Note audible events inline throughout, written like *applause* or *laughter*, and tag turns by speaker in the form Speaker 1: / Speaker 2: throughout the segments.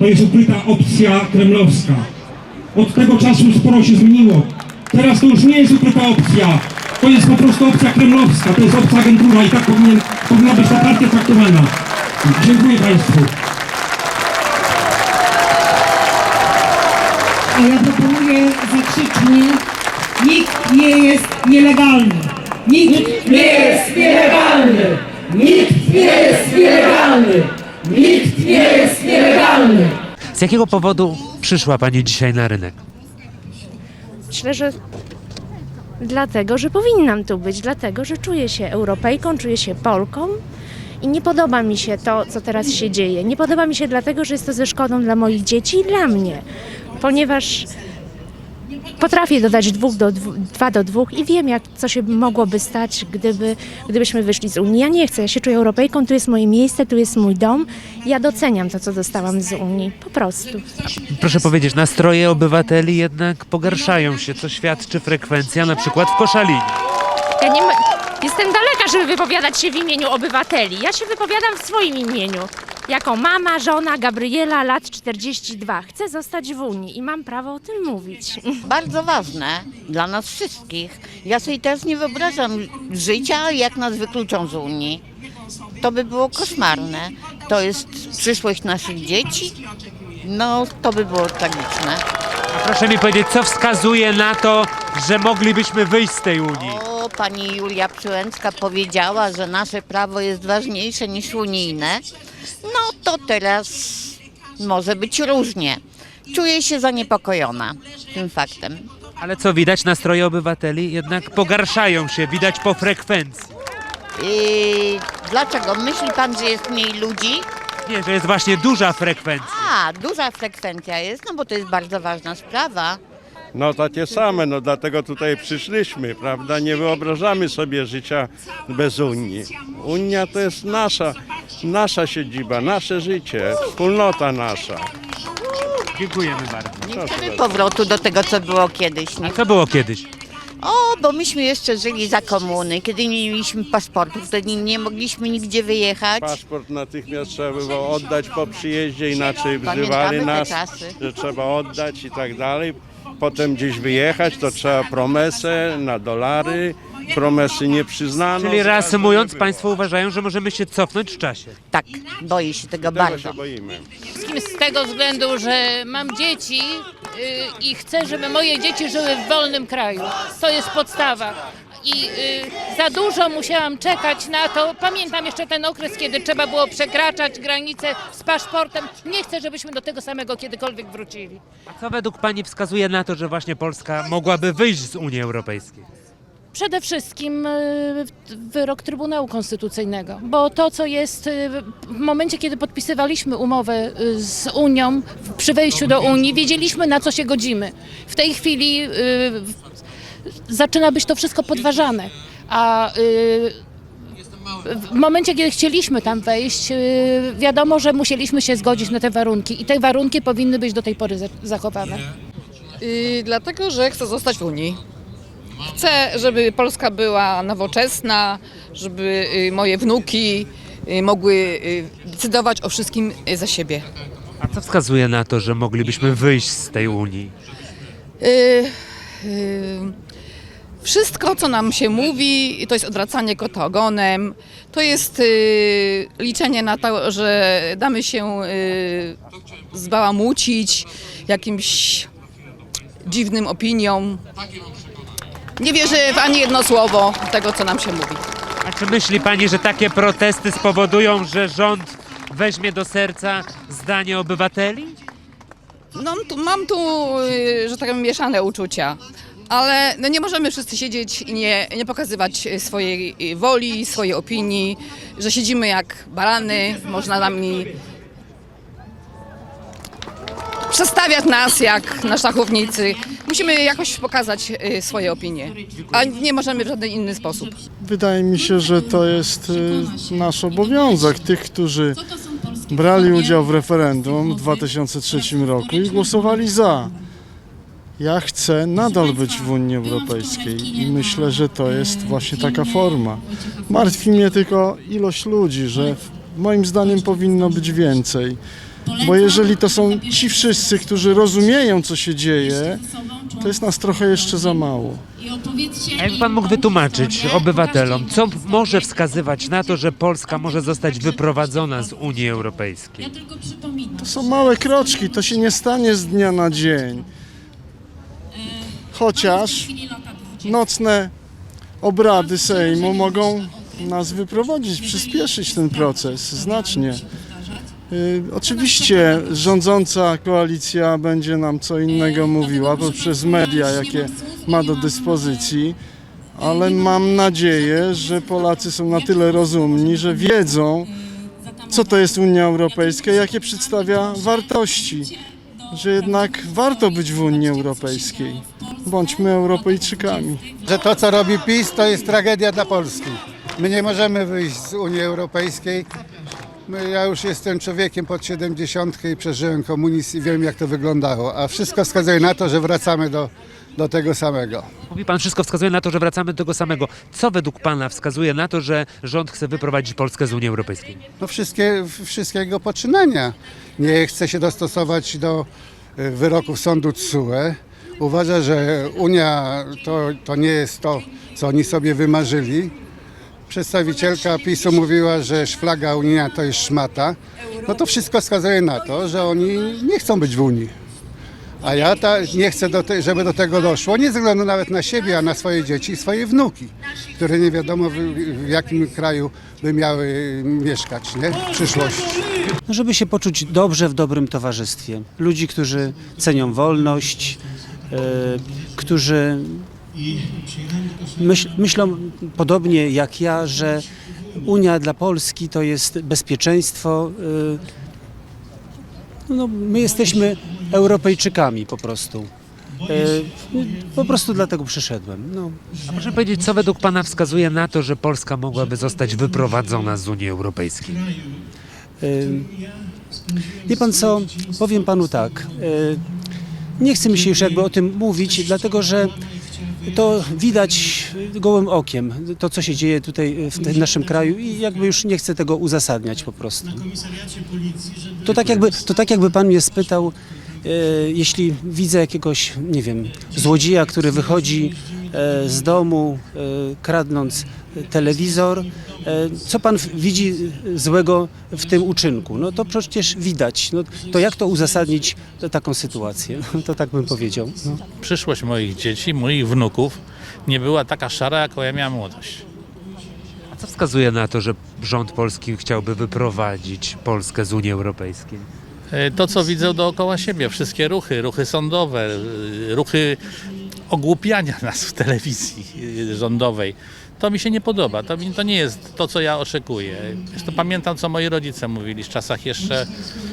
Speaker 1: to jest ukryta opcja kremlowska. Od tego czasu sporo się zmieniło. Teraz to już nie jest ukryta opcja. To jest po prostu opcja kremlowska, to jest obca agentura i tak powinien, powinna być ta partia traktowana. Dziękuję Państwu.
Speaker 2: A ja proponuję zakrzycznie nikt nie jest nielegalny. Nikt
Speaker 3: nie jest nielegalny! Nikt nie jest nielegalny! Nikt nie jest nielegalny!
Speaker 4: Z jakiego powodu przyszła Pani dzisiaj na rynek?
Speaker 5: Myślę, że dlatego, że powinnam tu być, dlatego, że czuję się Europejką, czuję się Polką i nie podoba mi się to, co teraz się dzieje. Nie podoba mi się dlatego, że jest to ze szkodą dla moich dzieci i dla mnie, ponieważ potrafię dodać dwóch do dwu, dwa do dwóch i wiem, jak, co się mogłoby stać, gdyby, gdybyśmy wyszli z Unii. Ja nie chcę, ja się czuję Europejką, tu jest moje miejsce, tu jest mój dom. Ja doceniam to, co dostałam z Unii, po prostu.
Speaker 4: Proszę powiedzieć, nastroje obywateli jednak pogarszają się, co świadczy frekwencja na przykład w Koszalinie.
Speaker 5: Ja nie ma... Jestem daleka, żeby wypowiadać się w imieniu obywateli. Ja się wypowiadam w swoim imieniu. Jako mama, żona Gabriela, lat 42. Chcę zostać w Unii i mam prawo o tym mówić. *laughs*
Speaker 6: bardzo ważne dla nas wszystkich. Ja sobie teraz nie wyobrażam życia, jak nas wykluczą z Unii. To by było koszmarne. To jest przyszłość naszych dzieci. No, to by było tragiczne.
Speaker 4: Proszę mi powiedzieć, co wskazuje na to, że moglibyśmy wyjść z tej Unii?
Speaker 6: Pani Julia Przyłęcka powiedziała, że nasze prawo jest ważniejsze niż unijne. No to teraz może być różnie. Czuję się zaniepokojona tym faktem.
Speaker 4: Ale co widać, nastroje obywateli jednak pogarszają się, widać po frekwencji.
Speaker 6: Yy, dlaczego? Myśli pan, że jest mniej ludzi?
Speaker 4: Nie, że jest właśnie duża frekwencja.
Speaker 6: A, duża frekwencja jest, no bo to jest bardzo ważna sprawa.
Speaker 7: No takie same, no dlatego tutaj przyszliśmy, prawda? Nie wyobrażamy sobie życia bez Unii. Unia to jest nasza, nasza siedziba, nasze życie, wspólnota nasza.
Speaker 4: Dziękujemy bardzo.
Speaker 6: Nie chcemy powrotu do tego, co było kiedyś. Nie?
Speaker 4: Co było kiedyś?
Speaker 6: O, bo myśmy jeszcze żyli za komuny, kiedy nie mieliśmy paszportów, wtedy nie mogliśmy nigdzie wyjechać.
Speaker 7: Paszport natychmiast trzeba było oddać po przyjeździe, inaczej
Speaker 6: Pamiętamy
Speaker 7: wzywali
Speaker 6: te
Speaker 7: nas,
Speaker 6: czasy.
Speaker 7: że trzeba oddać i tak dalej. Potem gdzieś wyjechać, to trzeba promesę na dolary, promesy nie przyznano.
Speaker 4: Czyli reasumując. Państwo uważają, że możemy się cofnąć w czasie.
Speaker 6: Tak, boję się tego
Speaker 7: Tego
Speaker 6: bardzo.
Speaker 7: się boimy.
Speaker 8: wszystkim z tego względu, że mam dzieci y, i chcę, żeby moje dzieci żyły w wolnym kraju. To jest podstawa. I y, za dużo musiałam czekać na to. Pamiętam jeszcze ten okres, kiedy trzeba było przekraczać granicę z paszportem. Nie chcę, żebyśmy do tego samego kiedykolwiek wrócili.
Speaker 4: A co według Pani wskazuje na to, że właśnie Polska mogłaby wyjść z Unii Europejskiej?
Speaker 8: Przede wszystkim y, wyrok Trybunału Konstytucyjnego, bo to, co jest y, w momencie, kiedy podpisywaliśmy umowę y, z Unią, przy wejściu do Unii, wiedzieliśmy, na co się godzimy. W tej chwili y, zaczyna być to wszystko podważane, a y, w momencie, kiedy chcieliśmy tam wejść, y, wiadomo, że musieliśmy się zgodzić na te warunki i te warunki powinny być do tej pory za- zachowane.
Speaker 9: Y, dlatego, że chcę zostać w Unii. Chcę, żeby Polska była nowoczesna, żeby moje wnuki mogły decydować o wszystkim za siebie.
Speaker 4: A co wskazuje na to, że moglibyśmy wyjść z tej Unii?
Speaker 9: Y, y, Wszystko, co nam się mówi, to jest odwracanie kota ogonem, to jest y, liczenie na to, że damy się y, zbałamucić jakimś dziwnym opiniom. Nie wierzę w ani jedno słowo tego, co nam się mówi.
Speaker 4: A czy myśli Pani, że takie protesty spowodują, że rząd weźmie do serca zdanie obywateli?
Speaker 9: No, tu, mam tu, y, że tak powiem, mieszane uczucia. Ale no nie możemy wszyscy siedzieć i nie, nie pokazywać swojej woli, swojej opinii, że siedzimy jak barany, można nami przestawiać nas jak na szachownicy. Musimy jakoś pokazać y, swoje opinie, a nie możemy w żaden inny sposób.
Speaker 10: Wydaje mi się, że to jest y, nasz obowiązek tych, którzy brali udział w referendum w 2003 roku i głosowali za. Ja chcę nadal być w Unii Europejskiej i myślę, że to jest właśnie taka forma. Martwi mnie tylko ilość ludzi, że moim zdaniem powinno być więcej. Bo jeżeli to są ci wszyscy, którzy rozumieją, co się dzieje, to jest nas trochę jeszcze za mało.
Speaker 4: A jakby pan mógł wytłumaczyć obywatelom, co może wskazywać na to, że Polska może zostać wyprowadzona z Unii Europejskiej?
Speaker 10: To są małe kroczki, to się nie stanie z dnia na dzień. Chociaż nocne obrady Sejmu mogą nas wyprowadzić, przyspieszyć ten proces znacznie. Y, Oczywiście rządząca koalicja będzie nam co innego mówiła poprzez media, jakie ma do dyspozycji, ale mam nadzieję, że Polacy są na tyle rozumni, że wiedzą, co to jest Unia Europejska, jakie przedstawia wartości, że jednak warto być w Unii Europejskiej. Bądźmy Europejczykami.
Speaker 11: że to, co robi PiS, to jest tragedia dla Polski. My nie możemy wyjść z Unii Europejskiej. Ja już jestem człowiekiem pod 70 i przeżyłem komunizm i wiem, jak to wyglądało. A wszystko wskazuje na to, że wracamy do, do tego samego.
Speaker 4: Mówi pan, wszystko wskazuje na to, że wracamy do tego samego. Co według pana wskazuje na to, że rząd chce wyprowadzić Polskę z Unii Europejskiej?
Speaker 11: No wszystkie, wszystkiego poczynania. Nie chce się dostosować do y, wyroków sądu TSUE. Uważa, że Unia to, to nie jest to, co oni sobie wymarzyli. Przedstawicielka PiSu mówiła, że szflaga unijna to jest szmata. No to wszystko wskazuje na to, że oni nie chcą być w Unii. A ja ta, nie chcę, do te, żeby do tego doszło, nie ze względu nawet na siebie, a na swoje dzieci i swoje wnuki, które nie wiadomo w, w jakim kraju by miały mieszkać nie? w przyszłości.
Speaker 12: No, żeby się poczuć dobrze w dobrym towarzystwie. Ludzi, którzy cenią wolność, którzy myśl, myślą podobnie jak ja, że Unia dla Polski to jest bezpieczeństwo. e, no, my jesteśmy Europejczykami po prostu. E, po prostu dlatego przyszedłem. No.
Speaker 4: A proszę powiedzieć, co według pana wskazuje na to, że Polska mogłaby zostać wyprowadzona z Unii Europejskiej?
Speaker 12: Wie pan co, powiem panu tak. Nie chce mi się już jakby o tym mówić, dlatego że to widać gołym okiem, to co się dzieje tutaj w naszym kraju i jakby już nie chcę tego uzasadniać po prostu. To tak jakby, to tak jakby pan mnie spytał, e, jeśli widzę jakiegoś, nie wiem, złodzieja, który wychodzi z domu, e, kradnąc telewizor, e, co pan widzi złego w tym uczynku? No to przecież widać. No, to jak to uzasadnić taką sytuację? *laughs* To tak bym powiedział. No.
Speaker 13: przyszłość moich dzieci, moich wnuków nie była taka szara, jaką ja miałem młodość.
Speaker 4: A co wskazuje na to, że rząd polski chciałby wyprowadzić Polskę z Unii Europejskiej?
Speaker 13: E, To, co widzę dookoła siebie, wszystkie ruchy, ruchy sądowe, e, ruchy ogłupiania nas w telewizji e, rządowej, to mi się nie podoba. To, mi, to nie jest to, co ja oczekuję. Zresztą pamiętam, co moi rodzice mówili w czasach jeszcze,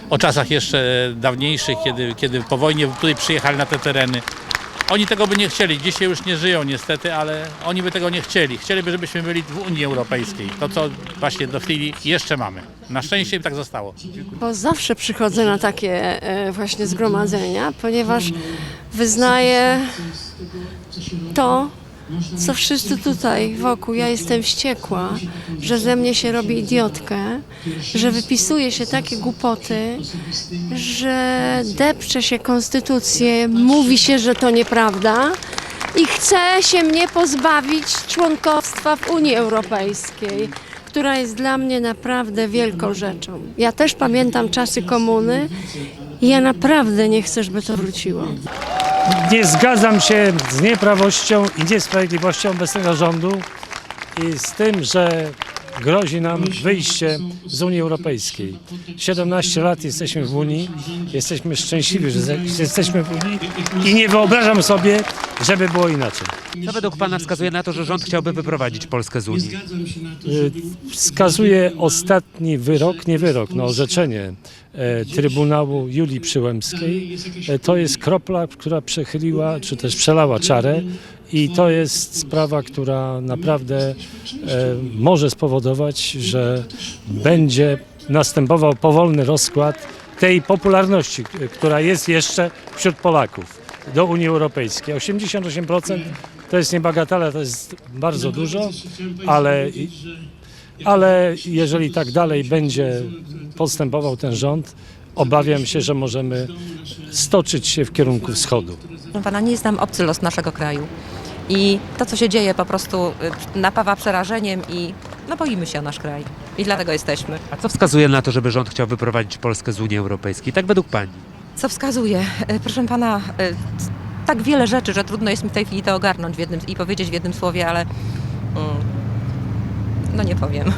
Speaker 13: o czasach jeszcze dawniejszych, kiedy, kiedy po wojnie tutaj przyjechali na te tereny. Oni tego by nie chcieli. Dzisiaj już nie żyją niestety, ale oni by tego nie chcieli. Chcieliby, żebyśmy byli w Unii Europejskiej. To, co właśnie do chwili jeszcze mamy. Na szczęście tak zostało.
Speaker 14: Bo zawsze przychodzę na takie e, właśnie zgromadzenia, ponieważ wyznaję to, co wszyscy tutaj wokół. Ja jestem wściekła, że ze mnie się robi idiotkę, że wypisuje się takie głupoty, że depcze się konstytucję, mówi się, że to nieprawda i chce się mnie pozbawić członkostwa w Unii Europejskiej która jest dla mnie naprawdę wielką rzeczą. Ja też pamiętam czasy komuny i ja naprawdę nie chcę, żeby to wróciło.
Speaker 1: Nie zgadzam się z nieprawością i niesprawiedliwością obecnego rządu i z tym, że grozi nam wyjście z Unii Europejskiej. 17 lat jesteśmy w Unii, jesteśmy szczęśliwi, że jesteśmy w Unii i nie wyobrażam sobie, żeby było inaczej.
Speaker 4: Co według pana wskazuje na to, że rząd chciałby wyprowadzić Polskę z Unii?
Speaker 1: Y, Wskazuje ostatni wyrok, nie wyrok, no orzeczenie e, Trybunału Julii Przyłębskiej. E, To jest kropla, która przechyliła, czy też przelała czarę i to jest sprawa, która naprawdę e, może spowodować, że będzie następował powolny rozkład tej popularności, która jest jeszcze wśród Polaków do Unii Europejskiej. 88% to jest niebagatela, to jest bardzo dużo, ale ale jeżeli tak dalej będzie postępował ten rząd,
Speaker 12: obawiam się, że możemy stoczyć się w kierunku wschodu.
Speaker 15: Proszę pana, nie jest nam obcy los naszego kraju. I to, co się dzieje, po prostu y, napawa przerażeniem i no boimy się o nasz kraj. I dlatego jesteśmy.
Speaker 4: A co wskazuje na to, żeby rząd chciał wyprowadzić Polskę z Unii Europejskiej? Tak według pani.
Speaker 15: Co wskazuje? Y, Proszę pana, y, tak wiele rzeczy, że trudno jest mi w tej chwili to ogarnąć w jednym, i powiedzieć w jednym słowie, ale mm, no nie powiem. *laughs*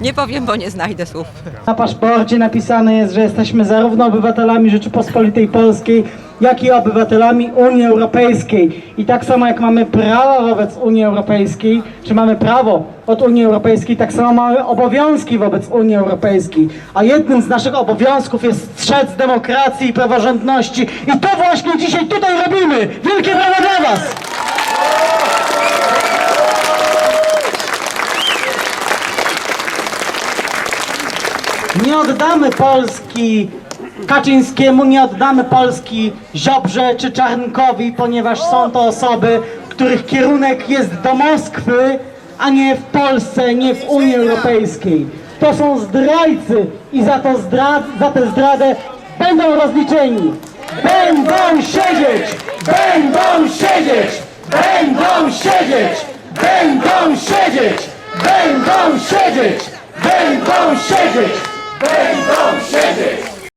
Speaker 15: Nie powiem, bo nie znajdę słów.
Speaker 3: Na paszporcie napisane jest, że jesteśmy zarówno obywatelami Rzeczypospolitej Polskiej, jak i obywatelami Unii Europejskiej. I tak samo jak mamy prawa wobec Unii Europejskiej, czy mamy prawo od Unii Europejskiej, tak samo mamy obowiązki wobec Unii Europejskiej. A jednym z naszych obowiązków jest strzec demokracji i praworządności. I to właśnie dzisiaj tutaj robimy! Wielkie brawa dla Was! Nie oddamy Polski Kaczyńskiemu, nie oddamy Polski Ziobrze czy Czarnkowi, ponieważ są to osoby, których kierunek jest do Moskwy, a nie w Polsce, nie w Unii Europejskiej. To są zdrajcy i za, to zdrad, za tę zdradę będą rozliczeni. Będą siedzieć! Będą siedzieć! Będą siedzieć! Będą siedzieć! Będą siedzieć! Będą siedzieć! Będą siedzieć!